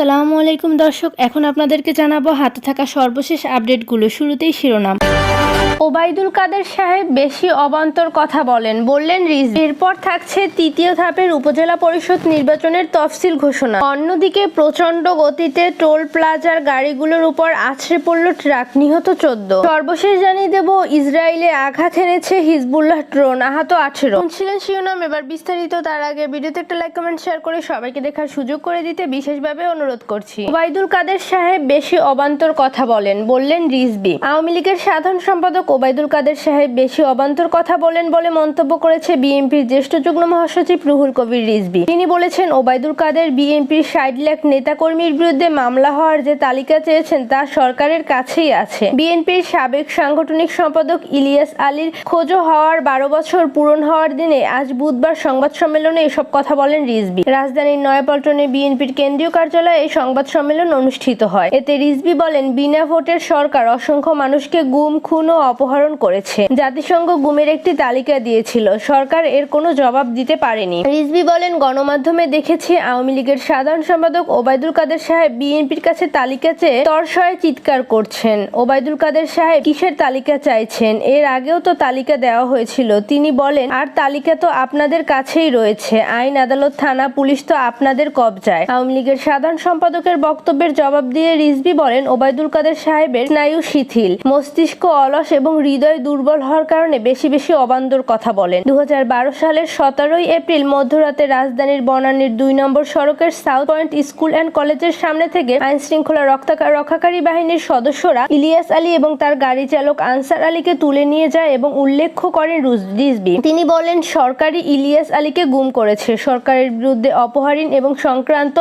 আসসালামু আলাইকুম দর্শক এখন আপনাদেরকে জানাব হাতে থাকা সর্বশেষ আপডেটগুলো শুরুতেই শিরোনাম। ওবায়দুল কাদের সাহেব বেশি অবান্তর কথা বলেন, বললেন রিজ এরপর থাকছে তৃতীয় ধাপের উপজেলা পরিষদ নির্বাচনের তফসিল ঘোষণা। অন্যদিকে প্রচণ্ড গতিতে টোল প্লাজার গাড়িগুলোর উপর আছড়ে পড়ল ট্রাক, নিহত চোদ্দ। সর্বশেষ জানিয়ে দেব, ইসরায়েলে আঘাত এনেছে হিজবুল্লাহ ড্রোন, আহত আঠেরো। ছিলেন শিরোনাম, এবার বিস্তারিত তার আগে ভিডিওতে একটা লাইক, কমেন্ট, শেয়ার করে সবাইকে দেখার সুযোগ করে দিতে বিশেষভাবে অনুরোধ করছি। ওবায়দুল কাদের সাহেব বেশি অবান্তর কথা বলেন, বললেন রিজবি আওয়ামী লীগের সাধারণ সম্পাদক ওবায়দুল কাদের সাহেব বেশি অবান্তর কথা বলেন বলে মন্তব্য করেছে বিএনপির জ্যেষ্ঠ যুগ্ম মহাসচিব রুহুল কবির রিজবি তিনি বলেছেন, ওবায়দুল কাদের বিএনপির ষাট লাখ নেতাকর্মীর বিরুদ্ধে মামলা হওয়ার যে তালিকা চেয়েছেন তা সরকারের কাছেই আছে। বিএনপির সাবেক সাংগঠনিক সম্পাদক ইলিয়াস আলীর খোঁজো হওয়ার বারো বছর পূরণ হওয়ার দিনে আজ বুধবার সংবাদ সম্মেলনে এসব কথা বলেন রিজবি রাজধানীর নয়াপল্টনে বিএনপির কেন্দ্রীয় কার্যালয়ে এই সংবাদ সম্মেলন অনুষ্ঠিত হয়। এতে রিজবি বলেন, বিনা ভোটের সরকার অসংখ্য মানুষকে গুম, খুন ও অপহরণ করেছে। জাতিসংঘ গুমের একটি তালিকা দিয়েছিল। সরকার এর কোনো জবাব দিতে পারেনি। রিজবি বলেন, গণমাধ্যমে দেখেছি আওয়ামী লীগের সাধারণ সম্পাদক ওবায়দুল কাদের সাহেব বিএনপির কাছে তালিকা চেয়ে তরসয়ে চিৎকার করছেন। ওবায়দুল কাদের সাহেব কিসের তালিকা চাইছেন? এর আগেও তো তালিকা দেওয়া হয়েছিল। তিনি বলেন, আর তালিকা তো আপনাদের কাছেই রয়েছে। আইন আদালত, থানা, পুলিশ তো আপনাদের কবজায়। আওয়ামী লীগের সাধারণ সম্পাদকের বক্তব্যের জবাব দিয়ে রিজবি বলেন, ওবায়দুল কাদের সাহেবের স্নায়ু শিথিল, মস্তিষ্ক অলস এবং হৃদয় দুর্বল হওয়ার কারণে বেশি বেশি অবান্দর কথা বলেন। দুহাজার বারো সালের সতেরোই এপ্রিল মধ্যরাতে রাজধানীর বনানীর দুই নম্বর সড়কের সাউথ পয়েন্ট স্কুল অ্যান্ড কলেজের সামনে থেকে আইন শৃঙ্খলা রক্ষা- রক্ষাকারী বাহিনীর সদস্যরা ইলিয়াস আলী এবং তার গাড়ি চালক আনসার আলীকে তুলে নিয়ে যায় এবং উল্লেখ করেন রুজ- রিজভী তিনি বলেন, সরকারি ইলিয়াস আলীকে গুম করেছে। সরকারের বিরুদ্ধে অপহরণ এবং সংক্রান্ত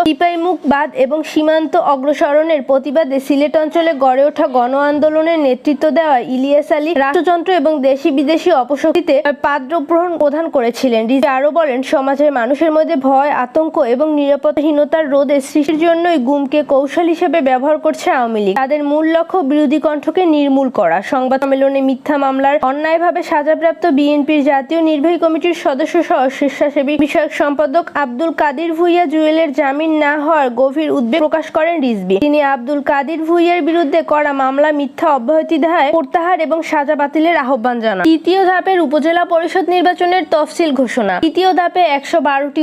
বাদ এবং সীমান্ত অগ্রসরণের প্রতিবাদে সিলেট অঞ্চলে গড়ে ওঠা গণ আন্দোলনের নেতৃত্ব দেওয়া ইলিয়াস আলী রাষ্ট্রযন্ত্র এবং দেশি বিদেশি অপশক্তিতে পাদ্রগ্রহণ প্রদান করেছিলেন। রিজভী আরও বলেন, সমাজের মানুষের মধ্যে ভয়, আতঙ্ক এবং নিরাপত্তাহীনতার রোধে সৃষ্টির জন্যই গুমকে কৌশল হিসেবে ব্যবহার করছে আওয়ামী লীগ। তাদের মূল লক্ষ্য বিরোধী কণ্ঠকে নির্মূল করা। সংবাদ সম্মেলনে মিথ্যা মামলার অন্যায়ভাবে সাজাপ্রাপ্ত বিএনপির জাতীয় নির্বাহী কমিটির সদস্য সহ স্বেচ্ছাসেবী বিষয়ক সম্পাদক আব্দুল কাদির ভুইয়া জুয়েলের জামিন না হওয়ার গভীর উদ্বেগ প্রকাশ করেন রিজবি। তিনি আব্দুল কাদির ভুইয়ার বিরুদ্ধে করা মামলা মিথ্যা অব্যাহতি দেয়, প্রত্যাহার এবং সাজা বাতিলের আহ্বান জানান। তৃতীয় ধাপের উপজেলা পরিষদ নির্বাচনের তফসিল ঘোষণা। তৃতীয় ধাপে একশো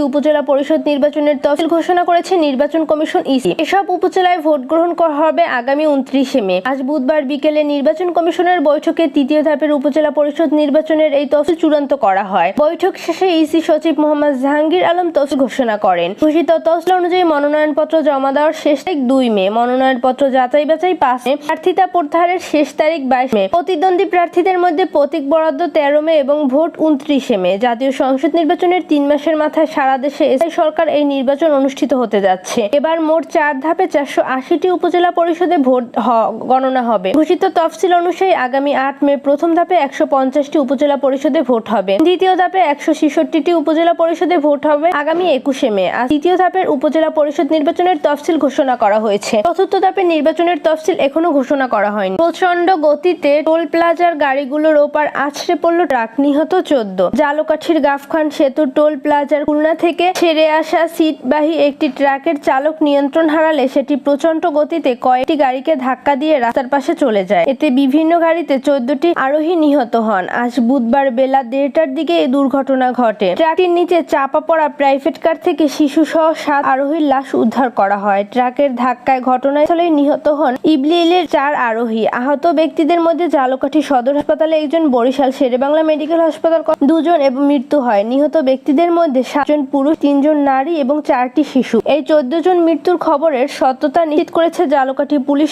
উপজেলা পরিষদ নির্বাচনের তফসিল ঘোষণা করেছে নির্বাচন কমিশন ইসি। এসব উপজেলায় ভোট গ্রহণ করা হবে আগামী উনত্রিশে মে। আজ বুধবার বিকেলে নির্বাচন কমিশনের বৈঠকে তৃতীয় ধাপের উপজেলা পরিষদ নির্বাচনের এই তফসিল চূড়ান্ত করা হয়। বৈঠক শেষে ইসি সচিব মোহাম্মদ জাহাঙ্গীর আলম তফসিল ঘোষণা করেন। ঘোষিত তফসিল অনুযায়ী মনোনয়নপত্র জমা দেওয়ার শেষ তারিখ দুই মে। মনোনয়নপত্র যাচাই বাছাই পাঁচ মে। প্রার্থিতা প্রত্যাহারের শেষ তারিখ বাইশ মে। প্রতিদ্বন্দ্বী প্রার্থীদের মধ্যে প্রতীক বরাদ্দ তেরো মে এবং ভোট উনত্রিশে মে। জাতীয় সংসদ নির্বাচনের তিন মাসের মাথায় সারা দেশে এসআই সরকার এই নির্বাচন অনুষ্ঠিত হতে যাচ্ছে। এবার মোট চার ধাপে চারশো আশিটি উপজেলা পরিষদে ভোট গণনা হবে। ঘোষিত তফসিল অনুযায়ী আগামী আট মে প্রথম ধাপে একশো পঞ্চাশটি উপজেলা পরিষদে ভোট হবে। দ্বিতীয় ধাপে একশো ছেষট্টিটি উপজেলা পরিষদে ভোট হবে আগামী একুশে মে। আর তৃতীয় ধাপের উপজেলা পরিষদ নির্বাচনের তফসিল ঘোষণা করা হয়েছে। চতুর্থ ধাপের নির্বাচনের তফসিল এখনও ঘোষণা করা হয়নি। প্রচণ্ড গতিতে টোল প্লাজার গাড়িগুলোর ওপার আছড়ে পড়ল ট্রাক নিহত চোদ্দ। জালকাঠির গাফখান সেতু টোল প্লাজার খুলনা থেকে ছেড়ে আসা সিটবাহী একটি ট্রাকের চালক নিয়ন্ত্রণ হারালে সেটি প্রচণ্ড গতিতে কয়েকটি গাড়িকে ধাক্কা দিয়ে রাস্তার পাশে চলে যায়। এতে বিভিন্ন গাড়িতে চোদ্দটি আরোহী নিহত হন। আজ বুধবার বেলা দেড়টার দিকে এই দুর্ঘটনা ঘটে। ট্রাকটির নিচে চাপা পড়া প্রাইভেট কার থেকে শিশু সহ সাত আরোহীর লাশ উদ্ধার করা হয়। ট্রাকের ধাক্কায় ঘটনাস্থলে নিহত হন ইবলিলের চার আরোহী। আহত ব্যক্তিদের মধ্যে জালকাঠি সদর হাসপাতালে একজন বরিশাল শেরেবাংলা মেডিকেল হাসপাতাল দুজন এবং মৃত্যু হয়। নিহত ব্যক্তিদের মধ্যে সাতজন পুরুষ, তিনজন নারী এবং চারটি শিশু। এই চোদ্দ জন মৃত্যুর খবরের সত্যতা নিশ্চিত করেছে জালকাঠি পুলিশ।